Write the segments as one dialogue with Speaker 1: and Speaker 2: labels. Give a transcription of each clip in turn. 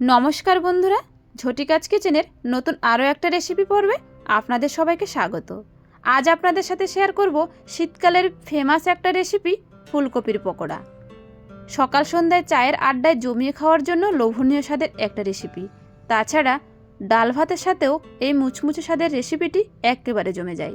Speaker 1: নমস্কার বন্ধুরা, ঝটিকাজ কিচেনের নতুন আরও একটা রেসিপি পর্বে আপনাদের সবাইকে স্বাগত। আজ আপনাদের সাথে শেয়ার করব শীতকালের ফেমাস একটা রেসিপি ফুলকপির পকোড়া। সকাল সন্ধ্যায় চায়ের আড্ডায় জমিয়ে খাওয়ার জন্য লোভনীয় স্বাদের একটা রেসিপি তাছাড়া ডাল ভাতের সাথেও এই মুচমুচে স্বাদের রেসিপিটি একেবারে জমে যায়।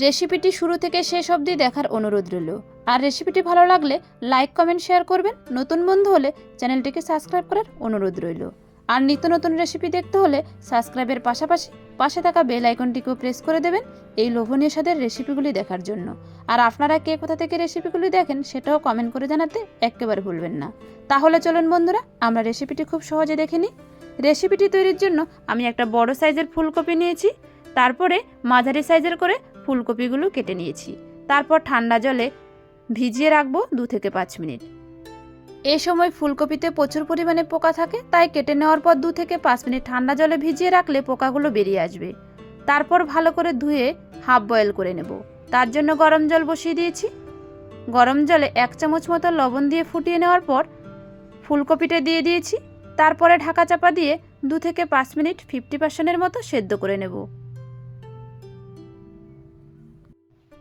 Speaker 1: রেসিপিটি শুরু থেকে শেষ অবধি দেখার অনুরোধ রইল। আর রেসিপিটি ভালো লাগলে লাইক কমেন্ট শেয়ার করবেন। নতুন বন্ধু হলে চ্যানেলটিকে সাবস্ক্রাইব করার অনুরোধ রইল। আর নিত্য নতুন রেসিপি দেখতে হলে সাবস্ক্রাইবের পাশাপাশি পাশে থাকা বেল আইকনটিকেও প্রেস করে দেবেন এই লোভনীয় স্বাদের রেসিপিগুলি দেখার জন্য। আর আপনারা কে কোথা থেকে রেসিপিগুলি দেখেন সেটাও কমেন্ট করে জানাতে একেবারে ভুলবেন না। তাহলে চলুন বন্ধুরা, আমরা রেসিপিটি খুব সহজে দেখে নিই। রেসিপিটি তৈরির জন্য আমি একটা বড় সাইজের ফুলকপি নিয়েছি, তারপরে মাঝারি সাইজের করে ফুলকপিগুলো কেটে নিয়েছি। তারপর ঠান্ডা জলে ভিজিয়ে রাখব দু থেকে পাঁচ মিনিট। এই সময় ফুলকপিতে প্রচুর পরিমাণে পোকা থাকে, তাই কেটে নেওয়ার পর দু থেকে পাঁচ মিনিট ঠান্ডা জলে ভিজিয়ে রাখলে পোকাগুলো বেরিয়ে আসবে। তারপর ভালো করে ধুয়ে হাফ বয়েল করে নেব। তার জন্য গরম জল বসিয়ে দিয়েছি। গরম জলে এক চামচ মতো লবণ দিয়ে ফুটিয়ে নেওয়ার পর ফুলকপিটা দিয়ে দিয়েছি। তারপরে ঢাকা চাপা দিয়ে দু থেকে পাঁচ মিনিট ফিফটি পার্সেন্টের মতো সেদ্ধ করে নেব।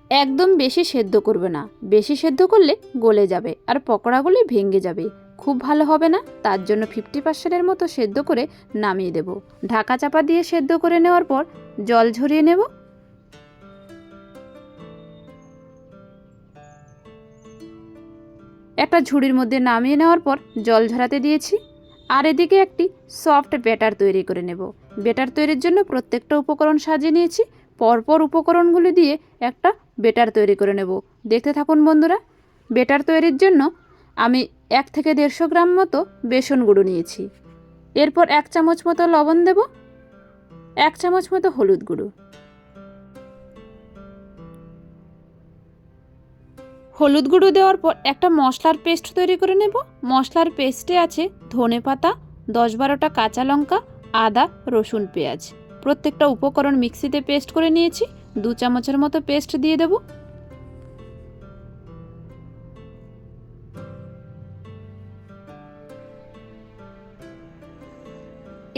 Speaker 1: একদম বেশি সেদ্ধ করবে না। বেশি সেদ্ধ করলে গলে যাবে আর পকোড়াগুলি ভেঙে যাবে। খুব ভালো হবে না? তার জন্য ফিফটি পার্সেন্টের মতো সেদ্ধ করে নামিয়ে দেব। ঢাকা চাপা দিয়ে সেদ্ধ করে নেওয়ার পর জল ঝরিয়ে নেব। একটা ঝুড়ির মধ্যে নামিয়ে নেওয়ার পর জল ঝরাতে দিয়েছি। আর এদিকে একটি সফট ব্যাটার তৈরি করে নেব। ব্যাটার তৈরির জন্য প্রত্যেকটা উপকরণ সাজিয়ে নিয়েছি। পরপর উপকরণগুলি দিয়ে একটা বেটার তৈরি করে নেব। দেখতে থাকুন বন্ধুরা, বেটার তৈরির জন্য আমি এক থেকে দেড়শো গ্রাম মতো বেসন গুঁড়ো নিয়েছি। এরপর এক চামচ মতো লবণ দেব, এক চামচ মতো হলুদ গুঁড়ো। হলুদ গুঁড়ো দেওয়ার পর একটা মশলার পেস্ট তৈরি করে নেব। মশলার পেস্টে আছে ধনে পাতা দশ বারোটা কাঁচা লঙ্কা, আদা, রসুন, পেঁয়াজ। প্রত্যেকটা উপকরণ মিক্সিতে পেস্ট করে নিয়েছি, দু চামচের মতো পেস্ট দিয়ে দেব।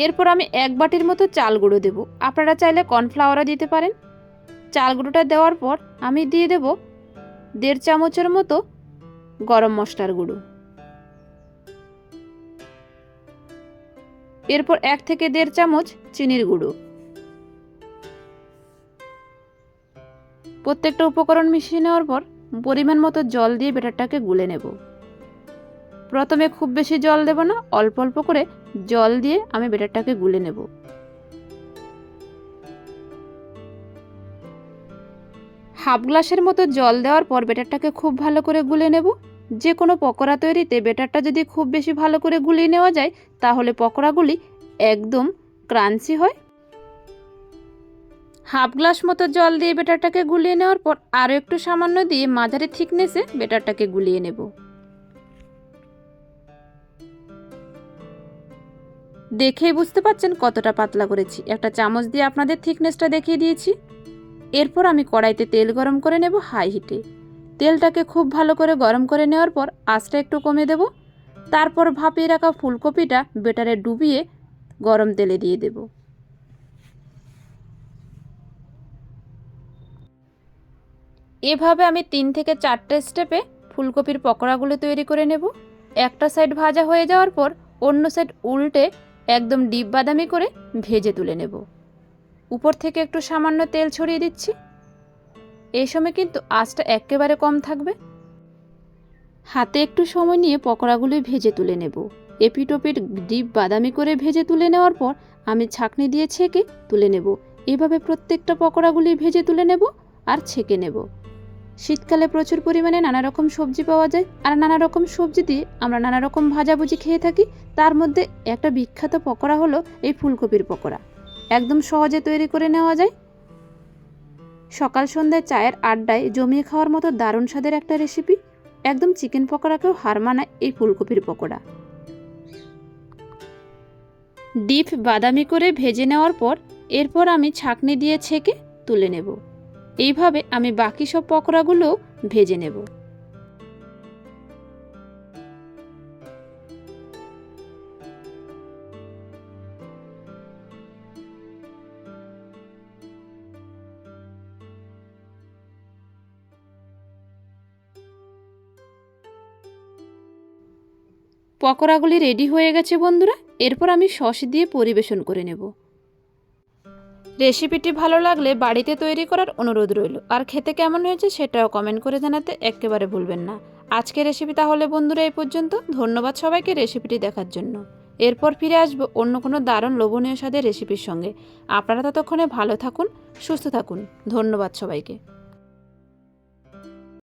Speaker 1: এরপর আমি এক বাটির মতো চাল গুঁড়ো দেব। আপনারা চাইলে কর্নফ্লাওয়ারও দিতে পারেন। চাল গুঁড়োটা দেওয়ার পর আমি দিয়ে দেব দেড় চামচের মতো গরম মশলার গুঁড়ো। এরপর এক থেকে দেড় চামচ চিনির গুঁড়ো। প্রত্যেকটা উপকরণ মিশিয়ে নেওয়ার পর পরিমাণ মতো জল দিয়ে বেটারটাকে গুলে নেব। প্রথমে খুব বেশি জল দেব না, অল্প অল্প করে জল দিয়ে আমি বেটারটাকে গুলে নেব। হাফ গ্লাসের মতো জল দেওয়ার পর বেটারটাকে খুব ভালো করে গুলে নেব। যে কোনো পকোড়া তৈরিতে বেটারটা যদি খুব বেশি ভালো করে গুলিয়ে নেওয়া যায়, তাহলে পকোড়াগুলি একদম ক্রাঞ্চি হয় হাফ গ্লাস মতো জল দিয়ে বেটারটাকে গুলিয়ে নেওয়ার পর আরও একটু সামান্য দিয়ে মাঝারি থিকনেসে বেটারটাকে গুলিয়ে নেব। দেখেই বুঝতে পাচ্ছেন কতটা পাতলা করেছি। একটা চামচ দিয়ে আপনাদের থিকনেসটা দেখিয়ে দিয়েছি। এরপর আমি কড়াইতে তেল গরম করে নেব হাই হিটে। তেলটাকে খুব ভালো করে গরম করে নেওয়ার পর আঁচটা একটু কমে দেব। তারপর ভাপিয়ে রাখা ফুলকপিটা বেটারে ডুবিয়ে গরম তেলে দিয়ে দেব। এভাবে আমি তিন থেকে চারটে স্টেপে ফুলকপির পকোড়াগুলো তৈরি করে নেব। একটা সাইড ভাজা হয়ে যাওয়ার পর অন্য সাইড উল্টে একদম ডিপ বাদামি করে ভেজে তুলে নেব। উপর থেকে একটু সামান্য তেল ছড়িয়ে দিচ্ছি। এই সময় কিন্তু আঁচটা একেবারে কম থাকবে। হাতে একটু সময় নিয়ে পকোড়াগুলি ভেজে তুলে নেব। এপিটোপিট ডিপ বাদামি করে ভেজে তুলে নেওয়ার পর আমি ছাঁকনি দিয়ে ছেঁকে তুলে নেব। এভাবে প্রত্যেকটা পকোড়াগুলি ভেজে তুলে নেব আর ছেঁকে নেব। শীতকালে প্রচুর পরিমাণে নানা রকম সবজি পাওয়া যায়, আর নানা রকম সবজি দিয়ে আমরা নানা রকম ভাজাভুজি খেয়ে থাকি। তার মধ্যে একটা বিখ্যাত পকোড়া হলো এই ফুলকপির পকোড়া। একদম সহজে তৈরি করে নেওয়া যায়। সকাল সন্ধ্যায় চায়ের আড্ডায় জমিয়ে খাওয়ার মতো দারুণ স্বাদের একটা রেসিপি একদম চিকেন পকোড়াকেও হার মানায় এই ফুলকপির পকোড়া। ডিপ বাদামি করে ভেজে নেওয়ার পর, এরপর আমি ছাঁকনি দিয়ে ছেঁকে তুলে নেব। এইভাবে আমি বাকি সব পকোড়াগুলো ভেজে নেব। পকোড়াগুলি রেডি হয়ে গেছে বন্ধুরা, এরপর আমি সস দিয়ে পরিবেশন করে নেব। রেসিপিটি ভালো লাগলে বাড়িতে তৈরি করার অনুরোধ রইল। আর খেতে কেমন হয়েছে সেটাও কমেন্ট করে জানাতে একেবারে ভুলবেন না। আজকের রেসিপি তাহলে বন্ধুরা এই পর্যন্ত। ধন্যবাদ সবাইকে রেসিপিটি দেখার জন্য। এরপর ফিরে আসব অন্য কোনো দারুণ লোভনীয় স্বাদের রেসিপির সঙ্গে। আপনারা ততক্ষণে ভালো থাকুন, সুস্থ থাকুন। ধন্যবাদ সবাইকে।